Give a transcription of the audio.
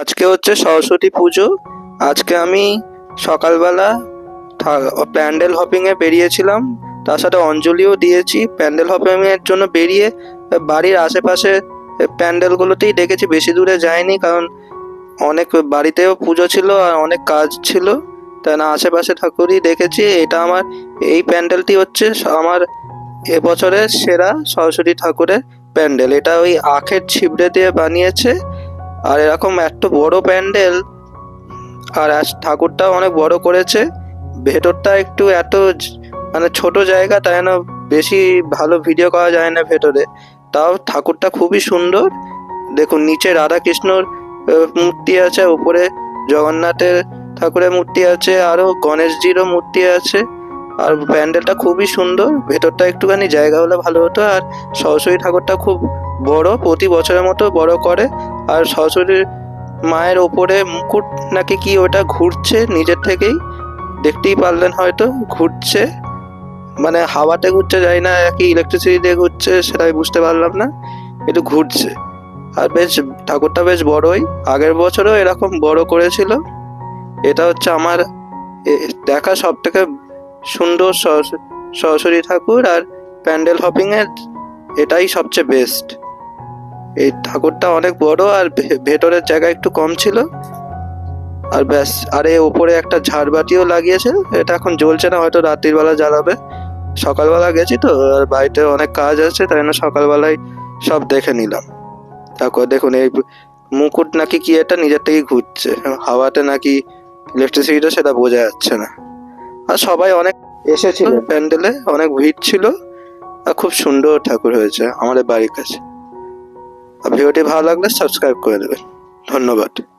আজকে হচ্ছে সরস্বতী পুজো। আজকে আমি সকালবেলা প্যান্ডেল হপিংয়ে বেরিয়েছিলাম। তার সাথে অঞ্জলিও দিয়েছি। প্যান্ডেল হপিংয়ের জন্য বেরিয়ে বাড়ির আশেপাশে প্যান্ডেলগুলোতেই দেখেছি। বেশি দূরে যায়নি কারণ অনেক বাড়িতেও পুজো ছিল আর অনেক কাজ ছিল। তাই না, আশেপাশে ঠাকুরই দেখেছি। এটা আমার, এই প্যান্ডেলটি হচ্ছে আমার এবছরের সেরা সরস্বতী ঠাকুরের প্যান্ডেল। এটা ওই আখের ছিবড়ে দিয়ে বানিয়েছে। আর এরকম এত বড় প্যান্ডেল, আর ঠাকুরটাও অনেক বড় করেছে। ভেতরটা একটু এত মানে ছোট জায়গা, তাই না বেশি ভালো ভিডিও করা যায় না ভেতরে। তাও ঠাকুরটা খুবই সুন্দর। দেখুন, নিচে রাধা কৃষ্ণর মূর্তি আছে, উপরে জগন্নাথের ঠাকুরের মূর্তি আছে আরও গণেশজিরও মূর্তি আছে। আর প্যান্ডেলটা খুবই সুন্দর। ভেতরটা একটুখানি জায়গা হলে ভালো হতো, আর সরস্বতী ঠাকুরটা খুব বড়, প্রতি বছরের মতো বড় করে। আর সরস্বতী মায়ের ওপরে মুকুট নাকি কি ওটা ঘুরছে নিজের থেকেই। দেখতেই পারলেন হয়তো, ঘুরছে। মানে হাওয়াতে ঘুরছে যাই না কি ইলেকট্রিসিটি দিয়ে ঘুরছে, সেটাই বুঝতে পারলাম না একটু ঘুরছে। আর বেশ, ঠাকুরটা বেশ বড়ই। আগের বছরও এরকম বড় করেছিল। এটা হচ্ছে আমার দেখা সব থেকে সুন্দর সরস্ব- সরস্বতী ঠাকুর আর প্যান্ডেল হপিং এর এটাই সবচেয়ে বেস্ট এই ঠাকুরটা অনেক বড় আর ভেতরের জায়গা একটু কম ছিল। আর ব্যাস, আর এর ওপরে একটা ঝাড়বাতিও লাগিয়েছে। এটা এখন জ্বলছে না, হয়তো রাত্রির বেলা জ্বালাবে। সকালবেলা গেছি তো, আর বাড়িতে অনেক কাজ আছে, তাই না সকালবেলায় সব দেখে নিলাম। তারপর দেখুন, এই মুকুট নাকি কি এটা নিজের থেকেই ঘুরছে। হাওয়াতে নাকি ইলেকট্রিসিটিটা সেটা বোঝা যাচ্ছে না। আর সবাই অনেক এসেছিল প্যান্ডেলে অনেক ভিড় ছিল। আর খুব সুন্দর ঠাকুর হয়েছে আমাদের বাড়ির কাছে। আর ভিডিওটি ভালো লাগলে সাবস্ক্রাইব করে দেবেন। ধন্যবাদ।